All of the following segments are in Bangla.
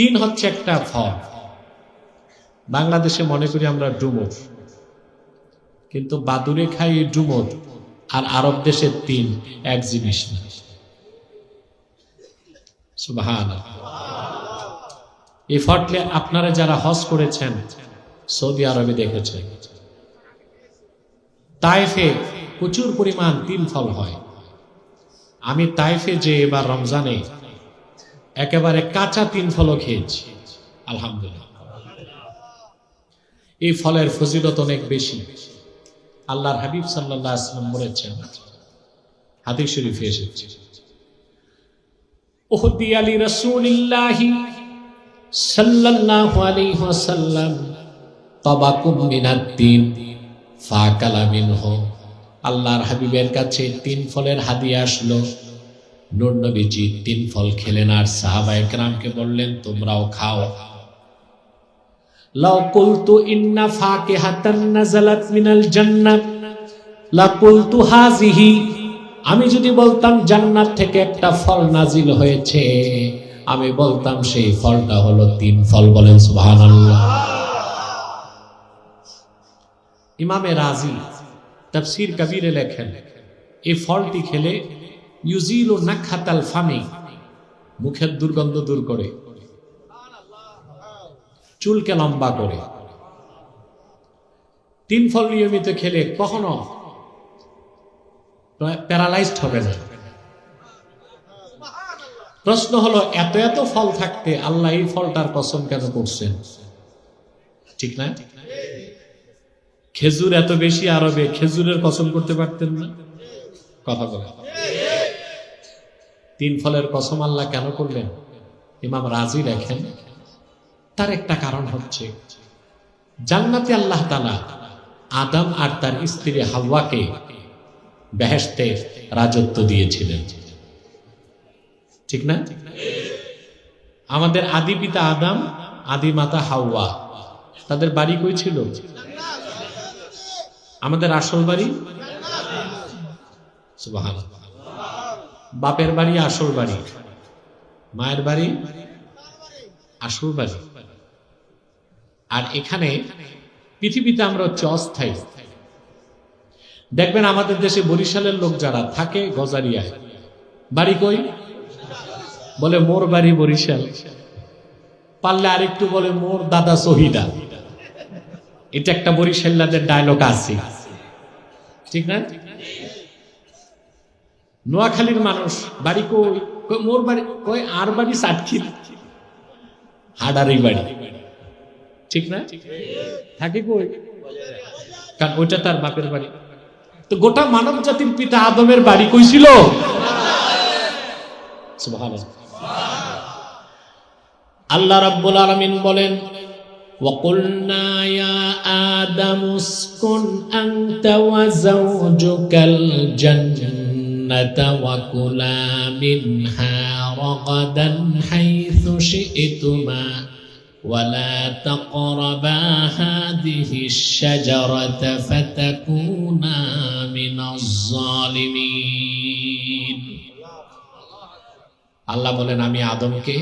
তিন হচ্ছে একটা ফল। বাংলাদেশে মনে করি আমরা ডুমুর। কিন্তু বাদুরে খাই ডুমুর আর আরব দেশের তিন, এক জিনিস না। এই ফটলে আপনারা যারা হজ করেছেন, সৌদি আরবে দেখেছেন তাইফে প্রচুর পরিমাণ তিন ফল হয়। আমি তাইফে যে এবার রমজানে একেবারে কাঁচা তিন ফলও খেয়েছি। আলহামদুলিল্লাহ। এই ফলের ফজিলত অনেক বেশি। আল্লাহর হাবিব সাল্লাল্লাহু আলাইহি ওয়াসাল্লাম বলেছেন, হাদিস শরীফে এসেছে আলী রাসূলিল্লাহি সাল্লাল্লাহু আলাইহি ওয়াসাল্লাম, তাবাকুম তিন ফাকালা মিনহু। আল্লাহর হাবিবের কাছে তিন ফলের হাদিয়া আসলো নূর তিন ফল খেলেন আর সাহাবায়ে কেরামকে বললেন, তোমরাও খাও। আমি যদি বলতাম জান্নাত থেকে একটা ফল নাজিল হয়েছে, আমি বলতাম সেই ফলটা হলো তিন ফল। বলেন, সুবহানাল্লাহ। ইমামে রাজি তাফসীর কবিরে লেখেন, এই ফলটি খেলে ইউজিলু নাখাতাল ফামি মুখের দুর্গন্ধ দূর করে, চুলকে লম্বা করে। তিন ফল নিয়মিত খেলে কখনো প্যারালাইজড হবে না। প্রশ্ন হলো, এত এত ফল থাকতে আল্লাহ এই ফলটার কসম কেন করছেন? ঠিক না? খেজুর এত বেশি আরবে, খেজুরের কসম করতে পারতেন না? কথা বলে তিন ফলের কসম আল্লাহ কেন করলেন? ইমাম রাজি লেখেন তার একটা কারণ হচ্ছে, জান্নাতে আল্লাহ তালা আদম আর তার স্ত্রী হাওয়াকে বেহেস্তে রাজত্ব দিয়েছিলেন। ঠিক না? আমাদের আদি পিতা আদম, আদি মাতা হাওয়া। তাদের বাড়ি কই ছিল? আমাদের আসল বাড়ি? সুবহানাল্লাহ। বাপের বাড়ি, আসল বাড়ি। মায়ের বাড়ি, আসল বাড়ি। আর এখানে পৃথিবীতে আমরা হচ্ছে অস্থায়ী। দেখবেন আমাদের দেশে বরিশালের লোক যারা থাকে গজারিয়ায়। বাড়ি কই? বলে, মোর বাড়ি বরিশাল। পারলে আরেকটু বলে, মোর দাদা সহিদা। এটা একটা বরিশাল্লাদের ডায়লগ আছে। ঠিক না? নোয়াখালীর মানুষ বাড়ি কই কই মোর বাড়ি কই আর বাড়ি সাতক্ষীর হাডারি বাড়ি ঠিক না থাকে কই কারণ ওইটা তার বাপের বাড়ি তো গোটা মানব জাতির পিতা আদমের বাড়ি কই ছিল সুবহানাল্লাহ। আল্লাহ রাব্বুল আলামিন বলেন وقلنا يا آدم اسكن أنت وزوجك الجنة وكلا منها رغدا حيث شئتما ولا تقربا هذه الشجرة فتكونا من الظالمين আল্লাহ বলেন আমি আদমকে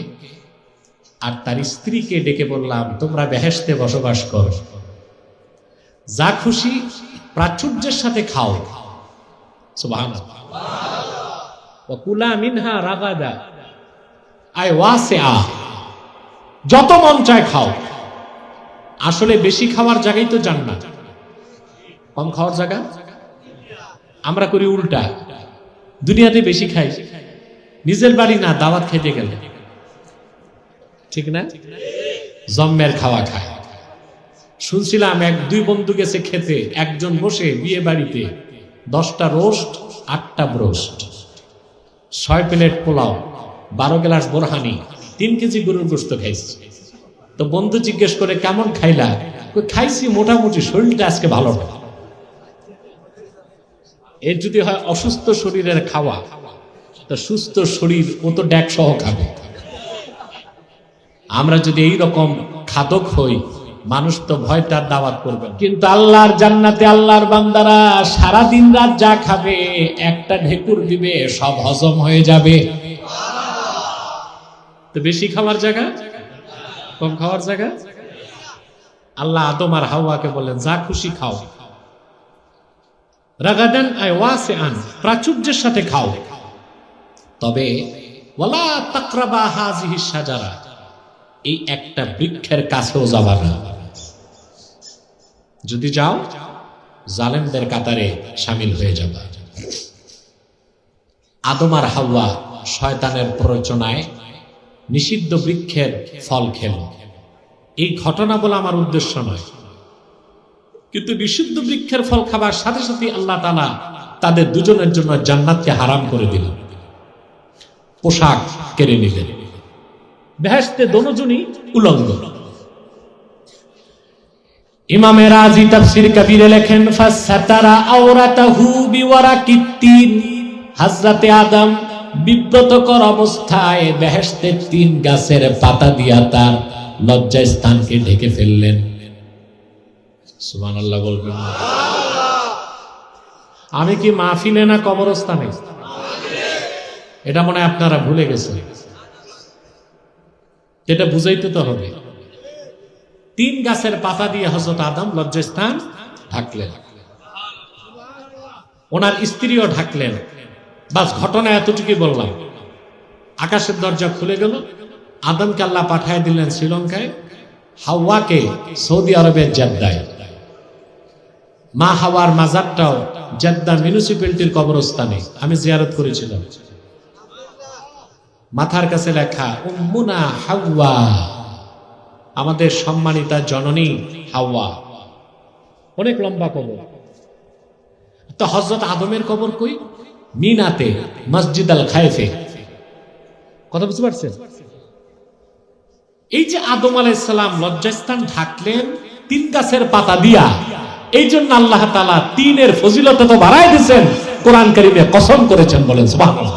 আর তার স্ত্রীকে ডেকে বললাম তোমরা বেহেশতে বসবাস কর যা খুশি প্রাচুর্যের সাথে খাও সুবহানাল্লাহ। কুলা মিনহা রাগাদা আই ওয়াসিআ যত মন চায় খাও। আসলে বেশি খাওয়ার জায়গায় তো জান্নাত। কম খাওয়ার জায়গা? আমরা করি উল্টা। দুনিয়াতে বেশি খাই। নিজের বাড়ি না, দাওয়াত খেতে গেলে। ঠিক না? জম্মের খাওয়া খায়। শুনছিলাম এক দুই বন্ধু গেছে খেতে, একজন বসে বিয়ে বাড়িতে। দশটা রোস্ট, আটটা ব্রোস্ট। ছয় প্লেট পোলাও, বারো গ্লাস বোরহানি, তিন কেজি গরুর গোস্ত খাইছি। তো বন্ধু জিজ্ঞেস করে, কেমন খাইলা? খাইছি, মোটামুটি শরীরটা আজকে ভালো না। এর যদি হয় অসুস্থ শরীরের খাওয়া, তো সুস্থ শরীর ও তো ড্যাক সহ খাবে। আমরা যদি এই রকম খাদক হই মানুষ তো ভয় তার দাওয়াত করবে না। কিন্তু আল্লাহর জান্নাতে আল্লাহর বান্দারা সারা দিন রাত যা খাবে, একটা ঢেকুর দিবে, সব হজম হয়ে যাবে। তো বেশি খাওয়ার জায়গা? কম খাওয়ার জায়গা? আল্লাহ আদম হাওয়াকে বললেন, যা খুশি খাও। রাগাদান আই ওয়াসে আন প্রাচুর্যের সাথে খাও। তবে, ওয়ালা তাকরাবা হাজিহি সাজারা এই একটা বৃক্ষের কাছেও যাবা না। যদি যাও, জালেমদের কাতারে সামিল হয়ে যাবা। আদম আর হাওয়া শয়তানের প্ররোচনায় নিষিদ্ধ বৃক্ষের ফল খেল। এই ঘটনা বলে আমার উদ্দেশ্য নয়। কিন্তু নিষিদ্ধ বৃক্ষের ফল খাবার সাথে সাথে আল্লাহ তালা তাদের দুজনের জন্য জান্নাতকে হারাম করে দিলেন। পোশাক কেড়ে নিলেন। বেহেস্তে দোনোজনই উলঙ্গ। ইমামে রাজি তাফসির কবিরে লেখেন, ফাসাতারা আওরাতাহু বিওয়ারাকিত তিন হযরতে আদম বিব্রতকর অবস্থায় বেহেশতের তিন গাছের পাতা দিয়া তার লজ্জা স্থানকে ঢেকে ফেললেন। সুবহানাল্লাহ বলবেন? আমি কি মাহফিলে না কবরস্থানে? এটা মনে আপনারা ভুলে গেছেন। এটা বুঝাইতে তো হবে। তিন গাছের পাতা দিয়ে হজরত আদম লজ্জাস্থান ঢাকলেন। ওনার স্ত্রীও ঢাকলেন। বাস ঘটনা এতটুকুই বললাম। আকাশের দরজা খুলে গেল। আদমকে আল্লাহ পাঠায় দিলেন শ্রীলঙ্কায়, হাওয়াকে সৌদি আরবের জেদ্দায়। মা হাওয়ার মাজারটাও জেদ্দা মিউনিসিপ্যালিটির কবরস্থানে। আমি জিয়ারত করেছিলাম। মাথার কাছে লেখা, উম্মুনা হাওয়া। আমাদের সম্মানিতা জননী হাওয়া। অনেক লম্বা কবর। তো হজরত আদমের কবর কই? মিনাতে, মসজিদ আল খায়েফে। কথা বুঝতে পারছেন? এই যে আদম আলাইসালাম লজ্জাস্থান ঢাকলেন, তিন গাছের পাতা দিয়া এই জন্য আল্লাহ তালা তিনের ফজিলত তো বাড়াই দিচ্ছেন কোরআন কারিমে কসম করেছেন বলেন, সুবহানাল্লাহ।